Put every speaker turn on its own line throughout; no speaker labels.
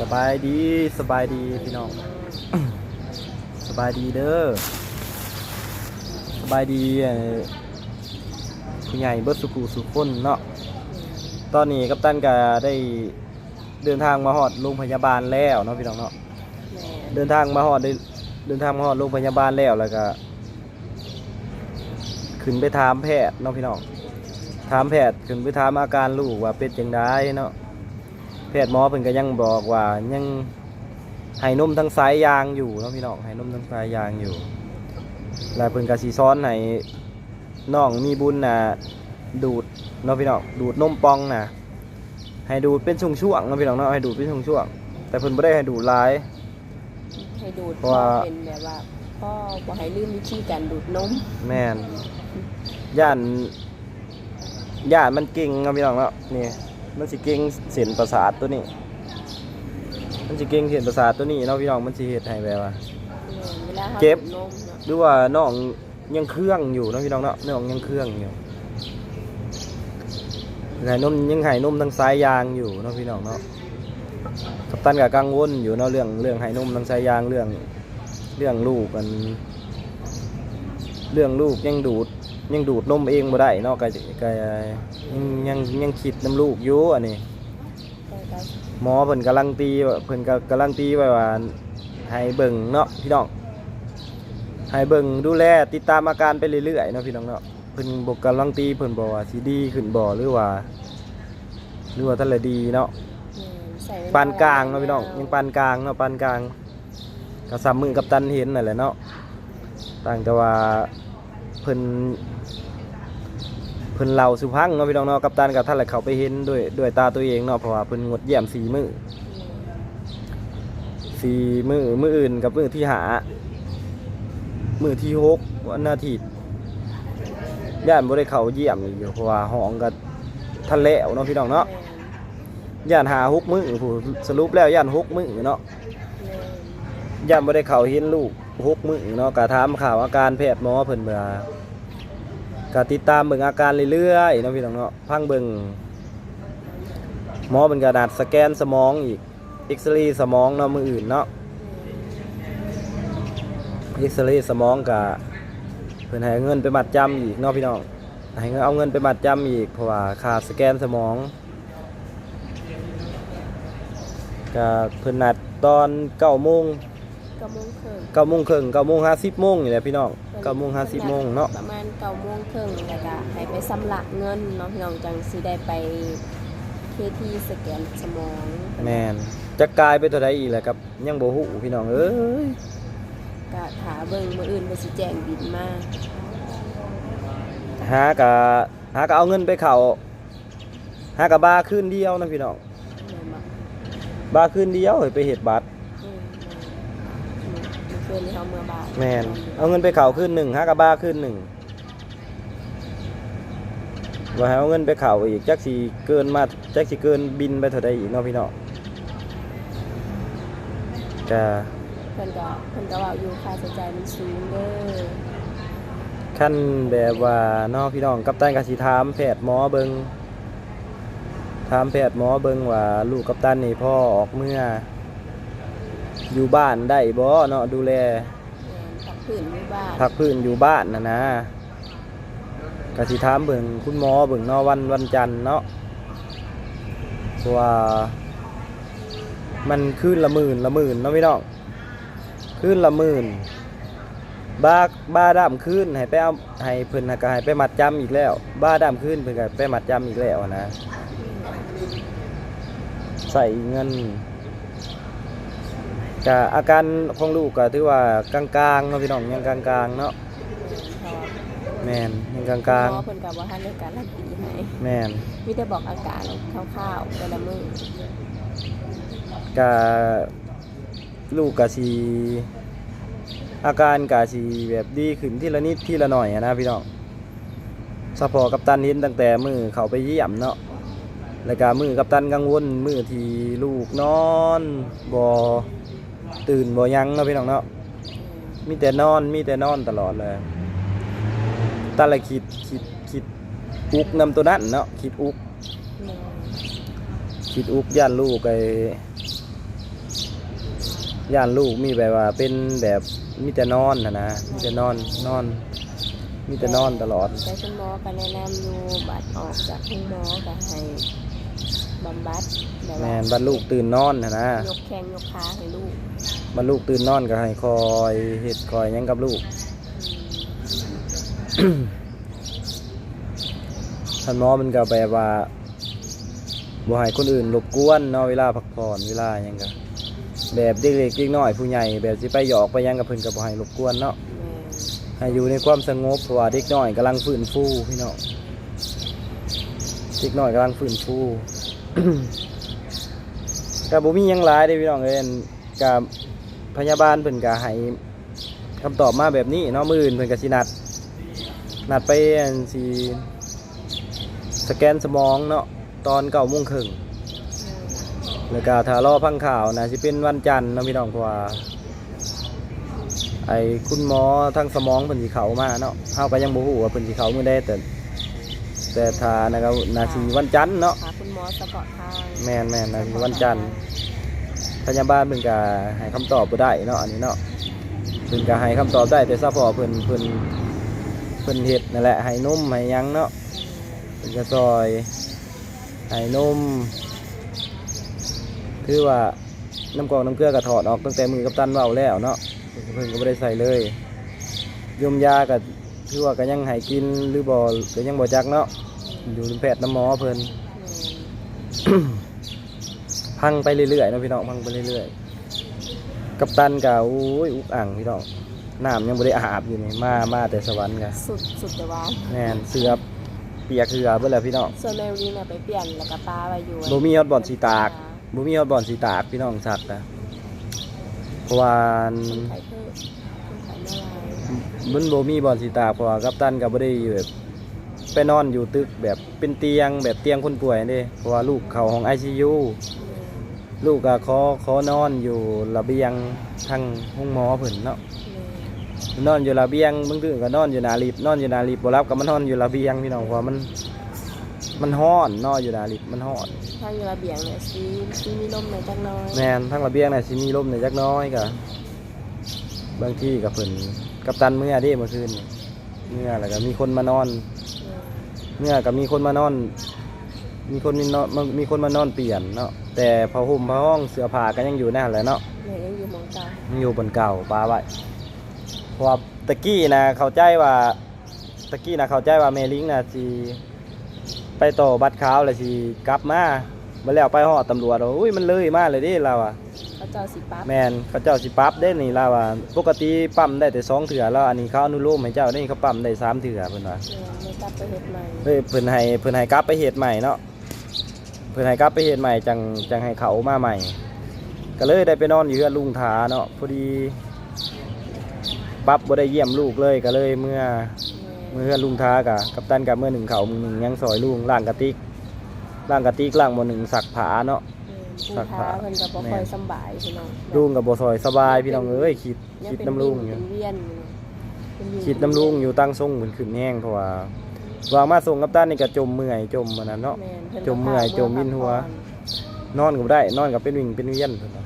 สบายดีสบายดีพี่น้อง สบายดีเด้อสบายดีเอ่อผู้ใหญ่เบิดสุขุสุขคนเนาะตอนนี้กัปตันก็ได้เดินทางมาฮอดโรงพยาบาลแล้วเนาะพี่น้องเนาะเดินทางมาฮอดได้เดินทางมาฮอดโรงพยาบาลแล้วแล้วก็ขึ้นไปถามแพทย์เนาะพี่น้องถามแพทย์ขึ้นไปถามอาการลูกว่าเป็นจังไดเนาะ แพทย์หมอเพิ่นก็ยังบอกว่ายังให้นมทั้งสายยางอยู่เนาะพี่น้องให้นมทั้งสายยางอยู่ แล้วเพิ่นก็สิซ้อนให้น้องมีบุญน่ะดูดเนาะพี่น้องดูดนมปองน่ะให้ดูดเป็นช่วงๆเนาะพี่น้องเนาะให้ดูดเป็นช่วงๆแต่เพิ่นบ่ได้ให้ดูดหลาย
ให้ดูด
เพราะว่า
เป็นแบบว่าพ่อบ่ให้ลืมวิธีการดูดนม
แม่นย่านย่านมันเก่งเนาะพี่น้องเนาะนี่ มันสิเก่งเส้นประสาทตัวนี้ มันสิเก่งเส้นประสาทตัวนี้เนาะพี่น้องมันสิเฮ็ดให้แบบว่า
แม่เวลาเขา
เจ็บ
ดูดนมเนาะ
หรือว่าน้องยังเครื่องอยู่เนาะพี่น้องเนาะน้องยังเครื่องอยู่ไหนนมยังไหนนมทางสายยางอยู่เนาะพี่น้องเนาะกัปตันก็กังวลอยู่เนาะเรื่องเรื่องไหนมทางสายยางเรื่อง เรื่องลูกกัน เรื่องลูกยังดูด ยังดูดนมเองบ่ได้เนาะก็ก็ยังยังยังคิดน้ำลูกอยู่อันนี้
แต่ก็
หมอเพิ่นกำลังตีว่าเพิ่นก็กำลังตีไว้ว่าให้เบิ่งเนาะพี่น้องให้เบิ่งดูแลติดตามอาการไปเรื่อยๆเนาะพี่น้องเนาะเพิ่นบอกกำลังตีเพิ่นบอกว่าสิดีขึ้นบ่หรือว่าหรือว่าท่านละดีเนาะ
แม่ใส่เวล
ปานกลางเนาะพี่น้องยังปานกลางเนาะปานกลางก็ซ้ำมือกับตันเห็นนั่นแหละเนาะต่างแต่ว่าเพิ่นเพิ่นเล่าสุพังเนาะพี่น้องเนาะกับตันกับท่านแหละเขาไปเห็นด้วยด้วยตาตัวเองเนาะเพราะว่าเพิ่นงดเยี่ยมสีมือสีมือมืออื่นกับมือที่หา มือที่หกวันอาทิตย์ย่านบ่ได้เขาเยี่ยมอีกอยู่เพราะว่าห้องกับทะเลเนาะพี่น้องเนาะย่านหาหกมือผู้สรุปแล้วย่านหกมือเนาะย่านบ่ได้เขาเห็นลูกหกมือเนาะก็ถามข่าวอาการแพทย์หมอเพิ่นเมื่อ ก็ติดตามเบิ่งอาการเรื่อยๆนะพี่น้องเนาะพังเบิ่งหมอเป็นกระดาษสแกนสมองอีกเอ็กซเรย์สมองเนาะมืออื่นเนาะเอ็กซเรย์สมองกับเพิ่อนให้เงินไปมัดจำอีกเนาะพี่น้องให้เงินเอาเงินไปมัดจำอีกเพราะว่าค่าสแกนสมองก็เพิ่อนนัดตอนเก้าโมง
เก้าโมงครึ่ง
เก้าโมงครึ่งเก้าโมงห้าสิบโมงนี่แหละพี่น้องเก้าโมงห้าสิบโมงเนาะ
ประมาณเก้าโมงครึ่งแล้วก็ให้ไปสำระเงินเนาะพี่น้องจังสิได้ไปเคที่สแกนสมอง
แมนจะกลายไปเท่าใดอีกแหละครับยังบ่ฮู้พี่น้องเอ้ย
ก็ถาเบิ่งมื้ออื่นบ่สิแจ้งบินมา
หากะหากะเอาเงินไปเข้าหากะบ้าคืนเดียวนะพี่น้อง
แม่นบ่
บ้าคืนเดียวเฮ้ยไปเฮ็ดบัตร
อืม เมื่อคืนนี้เขาเมื่อบ่าย
แมนเอาเงินไปเข่าขึ้นหนึ่งห้ากระบ้าขึ้นหนึ่งว่าให้เอาเงินไปเข่าอีกจักสีเกินมาจักสีเกินบินไปเท่าใดอีกเนาะพี่น้องจะ
เพิ่นก็เพิ่นก็ว่าอยู่ค่าใช้จ่ายมันสูงเด้อ
ขั้นแบบว่าเนาะพี่น้องกัปตันกสิถามแพทย์หมอเบิงถามแพทย์หมอเบิงว่าลูกกัปตันนี่พ่อออกเมื่อ อยู่บ้านได้บ่เนาะดูแล
แม่นพักพื้นอยู่บ้าน
พักพื้นอยู่บ้านนะนะกสิถามเบิ่งคุณหมอเบิ่งเนาะวันวันจันทร์เนาะเพราะว่า มันคืนละหมื่นละหมื่นเนาะพี่น้องคืนละหมื่นบ้าบ้าดามคืนให้ไปเอาให้เพิ่นก็ให้ไปมัดจำอีกแล้ว บ้าดามคืนเพิ่นก็ไปมัดจำอีกแล้วนะใส่เงิน กะอาการของลูกก็ถือว่ากลางๆเนาะพี่น้องยังกลางๆเนาะ
พอ
แมนยังกลาง
หมอเพิ่นก็บ่ทันได้การันตีให้
ๆแมน
มีแต่บอกอาการคร่าวๆแต่ละมื้อกะ
ลูกกะสีอาการกะสีแบบดีขึ้นทีละนิดทีละหน่อยอะนะพี่น้องสพอกับตันเห็นตั้งแต่มือเขาไปเยี่ยมเนาะแล้วก็มือกับตันกังวลมือที่ลูกนอนบ่ ตื่นบ่หยังเนาะพี่น้องเนาะมีแต่นอนมีแต่นอนตลอดเลยตันละคิดคิดคิดอุกนำตัวนั้นเนาะคิดอุก
แม่
คิดอุกย่านลูกไอ้ย่านลูกมีแบบว่าเป็นแบบมีแต่นอนนะนะมีแต่นอนนอน มีแต่นอนตลอด
แต่คุณหมอก็แนะนำอยู่บัดออกจากคุณหมอก็ให้บำบัดแบบ
แม
ว่าน
บรรลูกตื่นนอนนะนะ
ยกแข้งยกขาให้ลูก
บรรลูกตื่นนอนก็ให้คอยเฮ็ดคอยยังกับลูกท่านหมอมันก็แบบว่าบ่ให้คนอื่นรบกวนเนาะเวลาพักผ่อนเวลายังก็แบบเด็กๆเด็กน้อยผู้ใหญ่แบบสิไปหยอกไปยังกับเพิ่นก็บ่ให้รบกวนเนาะให้อยู่ในความสงบเพราะว่าเด็กน้อยกำลังฟื้นฟูพี่น้องเด็กน้อยกำลังฟื้นฟูก็บ่มียังหลายเด้พี่น้องเอ้ยอั่นกับ พยาบาลเพิ่นก็ให้คำตอบมาแบบนี้เนาะมื้ออื่นเพิ่นก็สินัดนัดไปอันสิสแกนสมองเนาะตอน9:30น
แม่น
แล้วก็ถ้ารอพังข่าวนะสิเป็นวันจันทร์เนาะพี่น้องเพราะว่าไอ้คุณหมอทางสมองเพิ่นสิเข้ามาเนาะเฮาก็ยังบ่ฮู้ว่าเพิ่นสิเข้ามื้อใดแต่แต่ถ้านะครับนาสิวันจันทร์เนาะ
หาคุณหมอเฉพาะทาง
แม่นแม่นนาสิวันจันทร์ พยาบาลเพิ่นก็ให้คำตอบบ่ได้เนาะอันนี้เนาะเพิ่นก็ให้คำตอบได้แต่ซัพพอร์ตเพิ่นเพิ่นเพิ่นเฮ็ดนั่นแหละให้นมให้หยังเนาะเพิ่นก็ซอยให้นมคือว่าน้ำกรองน้ำเกลือก็ถอดออกตั้งแต่มือกับตันเว้าแล้วเนาะเพิ่นก็บ่ได้ใส่เลยยมยาก็คือว่าก็ยังให้กินหรือบ่ก็ยังบ่จักเนาะอยู่แพทย์น้ำหมอเพิ่น
แม่น
พังไปเรื่อยๆเนาะพี่น้องพังไปเรื่อยๆ กับตันกะอุ้ยอุกอ่างพี่น้องน้ำยังบ่ได้อาบอยู่นี่มามาแต่สวรรค์กะ
สุดสุดแต่ว่า
แม่นเสือเปียกเสือเบิ่แล้วพี่น้อง
ส่วนแมวลีน่ะไปเปลี่ยนแล้วก็ปลาไว้อยู่
บ่มีฮอดบ่อนสีตากบ่มีฮอดบ่อนสีตากพี่น้องสัตว์นะเพราะว่า
คนไข้เพิ่มคนไข้ไม่ลาย
มันบ่มีบ่อนสีตากเพราะว่ากัปตันก็บ่ได้แบบไปนอนอยู่ตึกแบบเป็นเตียงแบบเตียงคนป่วยเด้เพราะว่าลูกเข้าห้อง ICU ลูกก็ขอขอนอนอยู่ระเบียงทางห้องหมอเพิ่นเนาะนอนอยู่ระเบียงบางทีก็นอนอยู่หนาลิฟต์นอนอยู่หนาลิฟต์บ่รับก็มานอนอยู่ระเบียงพี่น้องเพราะว่ามัน มันฮ้อนนอนอยู่หนาลิฟต์มันฮ้อน
ถ้าอยู่ระเบียงเนี่ยซีซีมีลมหน่อยจักหน้อย
แม่นทั้งระเบียงน่ะสิมีลมหน่อยจักหน้อยก็บางทีก็เพิ่นกัปตันเมื่อเด้เมื่อคืนนี่เมื่อแล้วก็มีคนมานอน เมื่อก็มีคนมานอน มีคนมีนอนมีคนมานอนเปลี่ยนเนาะแต่ผ้าห่มผ้าห้องเสื้อผ้าก็ยังอยู่นั่นแหละเนาะ
เนี่ยยังอยู่หมองเก่า
มันอยู่บนเก่าปลาไว้เพราะว่าตะกี้นะเข้าใจว่าตะกี้นะเข้าใจว่าเมลิงนะสิไปต่อบัตรขาวแล้วสิกลับมาเมื่อแล้วไปหอดตำรวจว่าอุ้ยมันเลยมาเลยเดิเราอะ
เขาเจ้าสิปั๊บ
แมนเขาเจ้าสิปรั๊บได้นี่เราอะปกติปั๊มได้แต่สองเถื่อแล้วอันนี้เขาอนุโลมให้เจ้าได้เขาปั๊มได้สามเถื่อเพิ่นว่า
เนี่ยไม่กลับไปเฮ็ดใหม่
เฮ้ยเพิ่นให้เพิ่นให้กลับไปเหตุใหม่เนาะ เพิ่นให้กลับไปเหตุใหม่จังจังให้เขามาใหม่ ก็เลยได้ไปนอนอยู่กับลุงทาเนาะพอดีปั๊บบ่ได้เยี่ยมลูกเลยก็เลยเมื่อเมื่อลุงทากะกับตันกับเมื่อหนึ่งเขามือหนึ่งยังซอยลุงล่างกระติกล่างกระติกล่างบ่หนึ่งสักผาเนาะ
ผู้ค้าเพิ่นก็บ่ค่อยสำบายพี่น้อง
ลุงกับบ่ซอยสบายพี่น้องเอ้ยคิด
ยัง
คิด
เป็น
น้ำลุงอ
เป็
ยู่
นเวียนอยู่เป็นอยู่
คิดน้ำลุงอยู่ตั้งทรงเหมือนขึ้นแห้งเพราะว่า วางมาส่งกับตันนี่ก็จมเมื่อยจมมันนั้นเนาะ
แม่นเพิ่นก็
จมเมื่อย
พา
จมวินหัว
พักผ่อน
นอนก็บ่ได้ นอนก็เป็นวิ่งเป็นเวียนเพิ่นว่า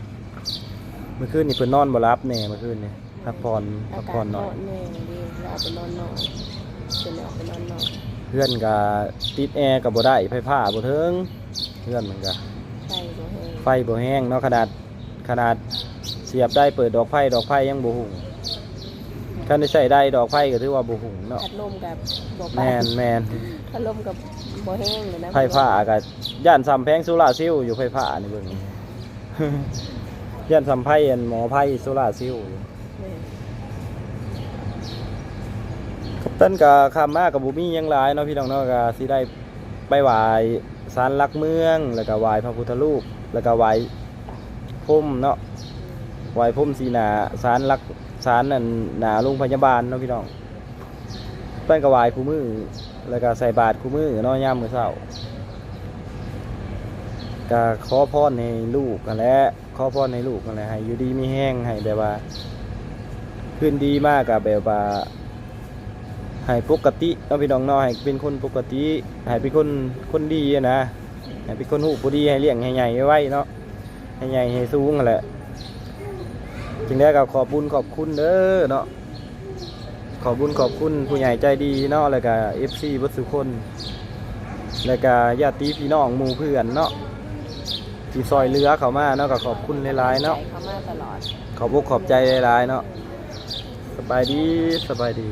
เมื่อคืนนี่เพิ่นนอนบ่หลับแน่เมื่อคืนนี่พักผ่อนพักผ่อนหน่อยา
กาศร้แน่ดีแล้วเอาไปนอนนอนเป็นเอาไปนอนนอน
เพื่อนก็ติดแอร์ก็บ่ได้ไฟฟ้าบ่ถึงเพื่อนมันก็
ไฟบ่แห้ง
ไฟบ่แห้งเนาะขนาดขนาดเสียบได้เปิดดอกไฟดอกไฟยังบ่หุง คันได้ใช้ได้ดอกไฟก็ถือว่าบ่หุงเนาะ
พัดลมกับบ่ไป
แม่นแม่น
พัดลมกับบ่แห้งเลยนะ
ไฟฟ้าก็ย่านซ้ำแพงโซล่าร์เซลล์อยู่ไฟฟ้านี่เบิ่ง ย่านซ้ำไผอันหมอไผโซล่าร์เซลล์อยู่
แม่น
ครับต้นก็คำมากกับบุมีหยังหลายเนาะพี่น้องเนาะก็สิได้ไปไหว้ศาลหลักเมือง แล้วก็ไหว้พระพุทธรูปแล้วก็ไหว้พรหมเนาะไหว้พรหมสีหนาศาลหลัก ศาลนั่นหนาโรงพยาบาลเนาะพี่น้องเพิ่นก็ไหว้คู่มือแล้วก็ใส่บาตรคู่มือเนาะยามมื้อเช้าก็ขอพรให้ลูกนั่นแหละขอพรให้ลูกนั่นแหละให้อยู่ดีมีแห้งให้แบบว่าขึ้นดีมากกับแบบว่าให้ปกติเนาะพี่น้องเนาะให้เป็นคนปกติให้เป็นคนคนดีนะให้เป็นคนหูผู้ดีให้เลี้ยงให้ใหญ่ไว้เนาะให้ใหญ่ให้สูงนั่นแหละ จึงได้กับขอบบุญขอบคุณเด้อเนาะขอบบุญขอบคุณผู้ใหญ่ใจดีเนาะแล้วก็ FC เบ่สุคนแล้วก็ญาติพี่น้องหมู่เพื่อนเนาะที่ซอยเรือเขามาเนาะก็ขอบคุณหลายๆเนาะ
ใจเขามาตลอด
ขอบอกขอบใจหลายๆเนาะสบายดีสบายดี